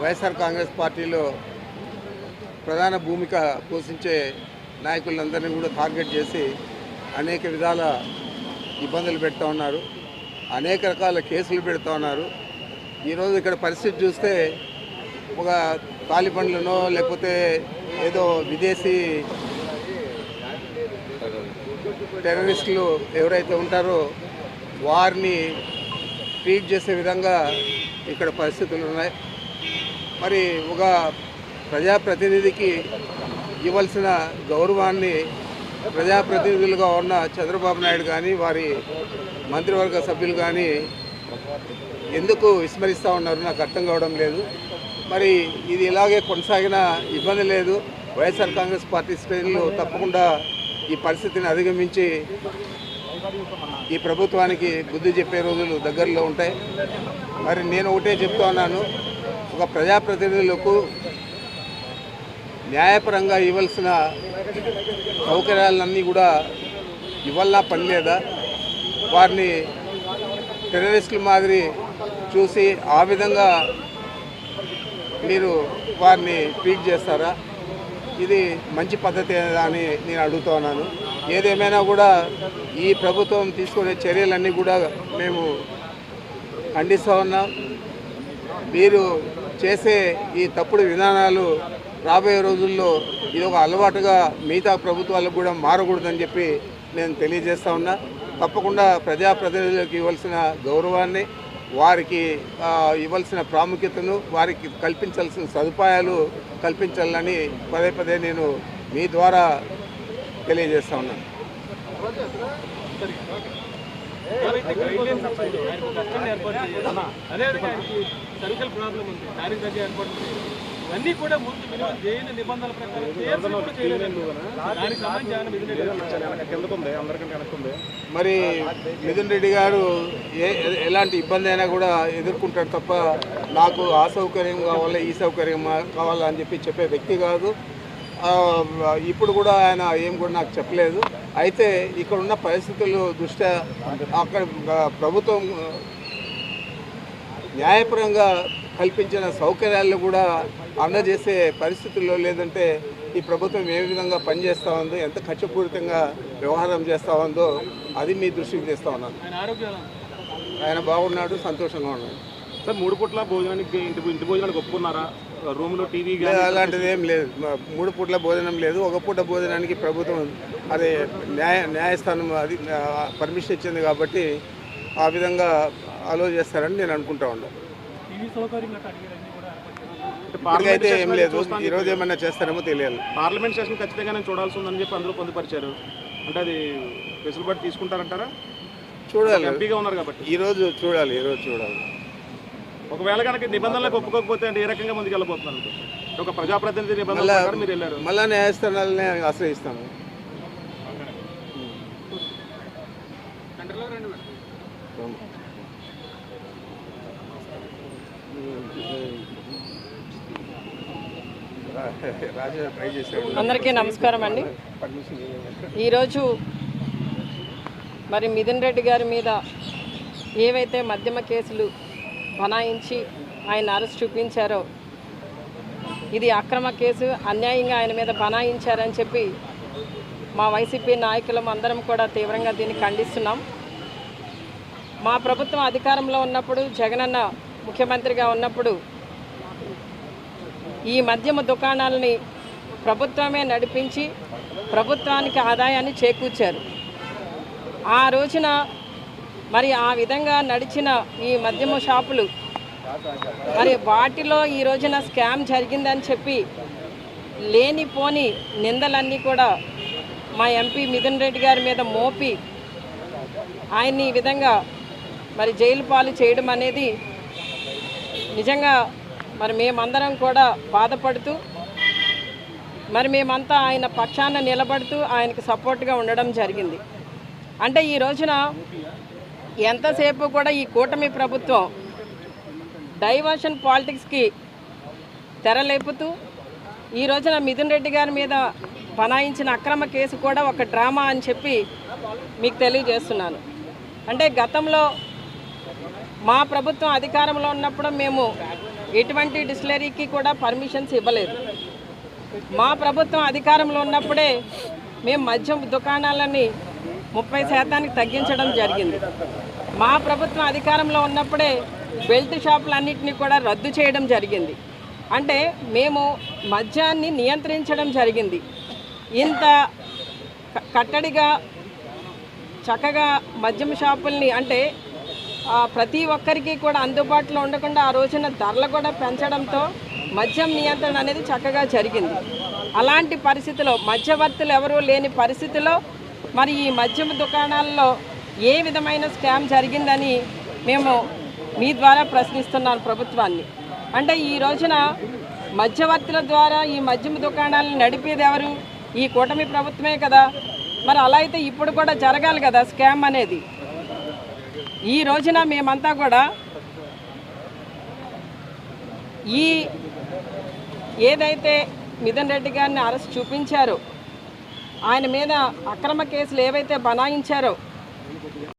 వైఎస్ఆర్ కాంగ్రెస్ పార్టీలో ప్రధాన భూమిక పోషించే నాయకులందరినీ కూడా టార్గెట్ చేసి అనేక విధాల ఇబ్బందులు పెడతా ఉన్నారు. అనేక రకాల కేసులు పెడతా ఉన్నారు. ఈరోజు ఇక్కడ పరిస్థితి చూస్తే ఒక తాలిబండ్లనో లేకపోతే ఏదో విదేశీ టెర్రరిస్టులు ఎవరైతే ఉంటారో వారిని ట్రీట్ చేసే విధంగా ఇక్కడ పరిస్థితులు ఉన్నాయి. మరి ఒక ప్రజాప్రతినిధికి ఇవ్వాల్సిన గౌరవాన్ని ప్రజాప్రతినిధులుగా ఉన్న చంద్రబాబు నాయుడు కానీ వారి మంత్రివర్గ సభ్యులు కానీ ఎందుకు విస్మరిస్తూ ఉన్నారు? నాకు అర్థం కావడం లేదు. మరి ఇది ఇలాగే కొనసాగిన ఇబ్బంది లేదు. వైఎస్ఆర్ కాంగ్రెస్ పార్టీ శ్రేణులు తప్పకుండా ఈ పరిస్థితిని అధిగమించి ఈ ప్రభుత్వానికి బుద్ధి చెప్పే రోజులు దగ్గరలో ఉంటాయి. మరి నేను ఒకటే చెప్తా ఉన్నాను. ఒక ప్రజాప్రతినిధులకు న్యాయపరంగా ఇవ్వాల్సిన సౌకర్యాలన్నీ కూడా ఇవ్వాలన్నా పని లేదా వారిని టెర్రరిస్టుల మాదిరి చూసి ఆ విధంగా మీరు వారిని ట్రీట్ చేస్తారా? ఇది మంచి పద్ధతి అని నేను అడుగుతున్నాను ఏదేమైనా కూడా ఈ ప్రభుత్వం తీసుకునే చర్యలన్నీ కూడా మేము ఖండిస్తూ ఉన్నాం. మీరు చేసే ఈ తప్పుడు విధానాలు రాబోయే రోజుల్లో ఇది ఒక అలవాటుగా మిగతా ప్రభుత్వాలకు కూడా మారకూడదని చెప్పి నేను తెలియజేస్తా ఉన్నా. తప్పకుండా ప్రజాప్రతినిధులకు ఇవ్వాల్సిన గౌరవాన్ని వారికి ఇవ్వాల్సిన ప్రాముఖ్యతను వారికి కల్పించాల్సిన సదుపాయాలు కల్పించాలని పదే పదే నేను మీ ద్వారా తెలియజేస్తా ఉన్నాను గైడ్లైన్స్ ఆయనకు కష్టం ఏర్పాటు చేయాలి అదేవిధంగా ఆయనకి సర్వికల్ ప్రాబ్లం ఉంది దానికి తగ్గ ఏర్పాటు చేయాలి ఇవన్నీ కూడా ముందు మినిమం చేయని నిబంధనల ప్రకారం దానికి సంబంధించి మరి మిథున్ రెడ్డి గారు ఏ ఎలాంటి ఇబ్బంది అయినా కూడా ఎదుర్కొంటాడు తప్ప నాకు ఆ సౌకర్యం కావాలా ఈ సౌకర్యం కావాలా అని చెప్పి చెప్పే వ్యక్తి కాదు. ఇప్పుడు కూడా ఆయన ఏం కూడా నాకు చెప్పలేదు. అయితే ఇక్కడ ఉన్న పరిస్థితులు దృష్ట్యా అక్కడ ప్రభుత్వం న్యాయపరంగా కల్పించిన సౌకర్యాలను కూడా అందజేసే పరిస్థితుల్లో లేదంటే ఈ ప్రభుత్వం ఏ విధంగా పనిచేస్తూ ఉందో ఎంత ఖర్చుపూరితంగా వ్యవహారం చేస్తూ ఉందో అది మీ దృష్టికి తెస్తా ఉన్నాను. ఆయన ఆరోగ్యం ఆయన బాగున్నాడు సంతోషంగా ఉన్నాడు. సార్ మూడు పూట్ల భోజనానికి ఇంటి ఇంటి భోజనానికి ఒప్పుకున్నారా? రూమ్లో టీవీ అలాంటిది ఏం లేదు. మూడు పూట్ల భోజనం లేదు. ఒక పూట భోజనానికి ప్రభుత్వం అదే న్యాయ న్యాయస్థానం అది పర్మిషన్ ఇచ్చింది కాబట్టి ఆ విధంగా అలో చేస్తారని నేను అనుకుంటా ఉన్నాను ఇప్పటికైతే ఏం లేదు. ఈరోజు ఏమన్నా చేస్తారేమో తెలియాలి. పార్లమెంట్ సెషన్ ఖచ్చితంగా నేను చూడాల్సి ఉందని చెప్పి అందరూ పొందుపరిచారు. అంటే అది వెసులుబాటు తీసుకుంటారంటారా? చూడాలి. ఎంపీగా ఉన్నారు కాబట్టి. ఈరోజు చూడాలి ఈరోజు చూడాలి. ఒకవేళ కనుక నిబంధనలకు ఒప్పుకోకపోతే అంటే ఏ రకంగా ముందుకు వెళ్ళబోతున్నారు? ఒక ప్రజాప్రతినిధి నిబంధనల మీరు వెళ్ళారు. మళ్ళా న్యాయస్థానాలనే ఆశ్రయిస్తాము చేశాడు అందరికీ నమస్కారం అండి. ఈరోజు మరి మిథున్ రెడ్డి గారి మీద ఏవైతే మద్యమ కేసులు బనాయించి ఆయన అరెస్ట్ చూపించారో. ఇది అక్రమ కేసు అన్యాయంగా ఆయన మీద బనాయించారని చెప్పి మా వైసీపీ నాయకులం అందరం కూడా తీవ్రంగా దీన్ని ఖండిస్తున్నాం. మా ప్రభుత్వం అధికారంలో ఉన్నప్పుడు జగనన్న ముఖ్యమంత్రిగా ఉన్నప్పుడు ఈ మద్యమ దుకాణాలని ప్రభుత్వమే నడిపించి ప్రభుత్వానికి ఆదాయాన్ని చేకూర్చారు. ఆ రోజున మరి ఆ విధంగా నడిచిన ఈ మద్యము షాపులు మరి వాటిలో ఈ రోజున స్కామ్ జరిగిందని చెప్పి లేనిపోని నిందలన్నీ కూడా మా ఎంపీ మిథున్ రెడ్డి గారి మీద మోపి ఆయన్ని ఈ విధంగా మరి జైలు పాలు చేయడం అనేది నిజంగా మరి మేమందరం కూడా బాధపడుతూ మరి మేమంతా ఆయన పక్షాన నిలబడుతూ ఆయనకు సపోర్ట్గా ఉండడం జరిగింది. అంటే ఈ రోజున ఎంతసేపు కూడా ఈ కూటమి ప్రభుత్వం డైవర్షన్ పాలిటిక్స్కి తెరలేపుతూ ఈ రోజున మిథున్ రెడ్డి గారి మీద బనాయించిన అక్రమ కేసు కూడా ఒక డ్రామా అని చెప్పి మీకు తెలియజేస్తున్నాను. అంటే గతంలో మా ప్రభుత్వం అధికారంలో ఉన్నప్పుడు మేము ఎటువంటి డిస్టిలరీకి కూడా పర్మిషన్స్ ఇవ్వలేదు. మా ప్రభుత్వం అధికారంలో ఉన్నప్పుడే మేము మద్యం దుకాణాలని ముప్పై శాతానికి తగ్గించడం జరిగింది. మా ప్రభుత్వం అధికారంలో ఉన్నప్పుడే బెల్ట్ షాపులన్నింటినీ కూడా రద్దు చేయడం జరిగింది. అంటే మేము మద్యాన్ని నియంత్రించడం జరిగింది. ఇంత కట్టడిగా చక్కగా మద్యం షాపుల్ని అంటే ప్రతి ఒక్కరికి కూడా అందుబాటులో ఉండకుండా ఆ రోజున ధరలు కూడా పెంచడంతో మద్యం నియంత్రణ అనేది చక్కగా జరిగింది. అలాంటి పరిస్థితిలో మధ్యవర్తులు ఎవరూ లేని పరిస్థితిలో మరి ఈ మద్యం దుకాణాల్లో ఏ విధమైన స్కామ్ జరిగిందని మేము మీ ద్వారా ప్రశ్నిస్తున్నాను ప్రభుత్వాన్ని. అంటే ఈ రోజున మధ్యవర్తుల ద్వారా ఈ మద్యం దుకాణాలను నడిపేది ఎవరు? ఈ కూటమి ప్రభుత్వమే కదా. మరి అలా అయితే ఇప్పుడు కూడా జరగాలి కదా స్కామ్ అనేది. ఈ రోజున మేమంతా కూడా ఈ ఏదైతే మిథున్ రెడ్డి గారిని అరెస్ట్ చూపించారో ఆయన మీద అక్రమ కేసులు ఏవైతే బనాయించారో